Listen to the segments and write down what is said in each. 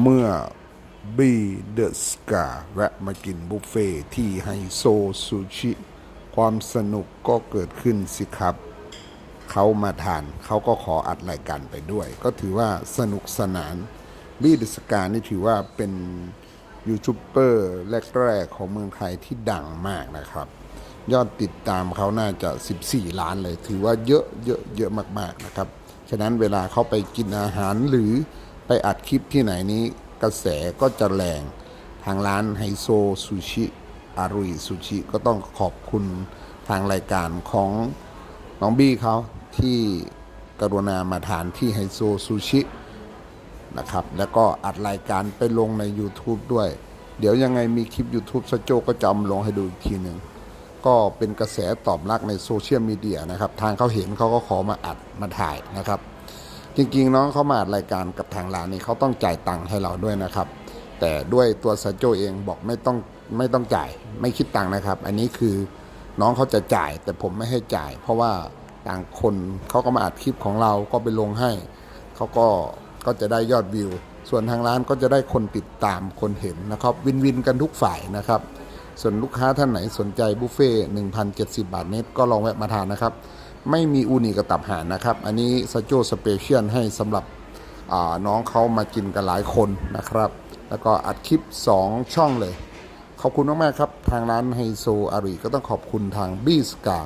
เมื่อบีเดอะสกาแวะมากินบุฟเฟ่ที่ไฮโซซูชิ ความสนุกก็เกิดขึ้นสิครับ เขามาทานเขาก็ขออัดรายการไปด้วย ก็ถือว่าสนุกสนานบีเดอะสกานี่ถือว่าเป็นยูทูบเบอร์แรกๆของเมืองไทยที่ดังมากนะครับ ยอดติดตามเขาน่าจะ 14 ล้านเลย ถือว่าเยอะเยอะเยอะมากๆนะครับ ฉะนั้นเวลาเขาไปกินอาหารหรือ ไปอัดคลิปที่ไหนนี้กระแสก็จะแรง ทางร้านไฮโซซูชิอารุยซูชิก็ต้องขอบคุณทางรายการของน้องบี้เขาที่กรุณามาทานที่ไฮโซซูชินะครับ แล้วก็อัดรายการไปลงใน YouTube ด้วย เดี๋ยวยังไงมีคลิป YouTube สโจก็จะเอามาลงให้ดูอีกทีหนึ่งก็เป็นกระแสตอบรับในโซเชียลมีเดียนะครับ ทางเขาเห็นเขาก็ขอมาอัดมาถ่ายนะครับ จริงๆ น้องเขามาอัดรายการกับทางร้านนี้เขาต้องจ่ายตังค์ให้เราด้วยนะครับ แต่ด้วยตัวสโจเองบอกไม่ต้องไม่ต้องจ่ายไม่คิดตังค์นะครับ อันนี้คือน้องเขาจะจ่ายแต่ผมไม่ให้จ่าย เพราะว่าต่างคนเขาก็มาอัดคลิปของเราก็ไปลงให้เขาก็ก็จะได้ยอดวิว ส่วนทางร้านก็จะได้คนติดตามคนเห็นนะครับ วินวินกันทุกฝ่ายนะครับ ส่วนลูกค้าท่านไหนสนใจบุฟเฟ่1,070 บาทเน็ตก็ลองแวะมาทานนะครับ ไม่มีอูนิกับตับห่านนะครับ อันนี้สโจสเปเชียลให้สำหรับน้องเขามากินกันหลายคนนะครับ แล้วก็อัดคลิป 2 ช่องเลย ขอบคุณมากๆครับ ทางร้านไฮโซอารีก็ต้องขอบคุณทางบีสกา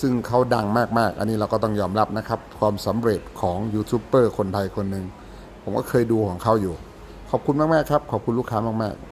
ซึ่งเขาดังมากๆ อันนี้เราก็ต้องยอมรับนะครับ ความสำเร็จของยูทูบเบอร์คนไทยคนหนึ่งผมก็เคยดูของเขาอยู่ ขอบคุณมากๆครับ ขอบคุณลูกค้ามากๆ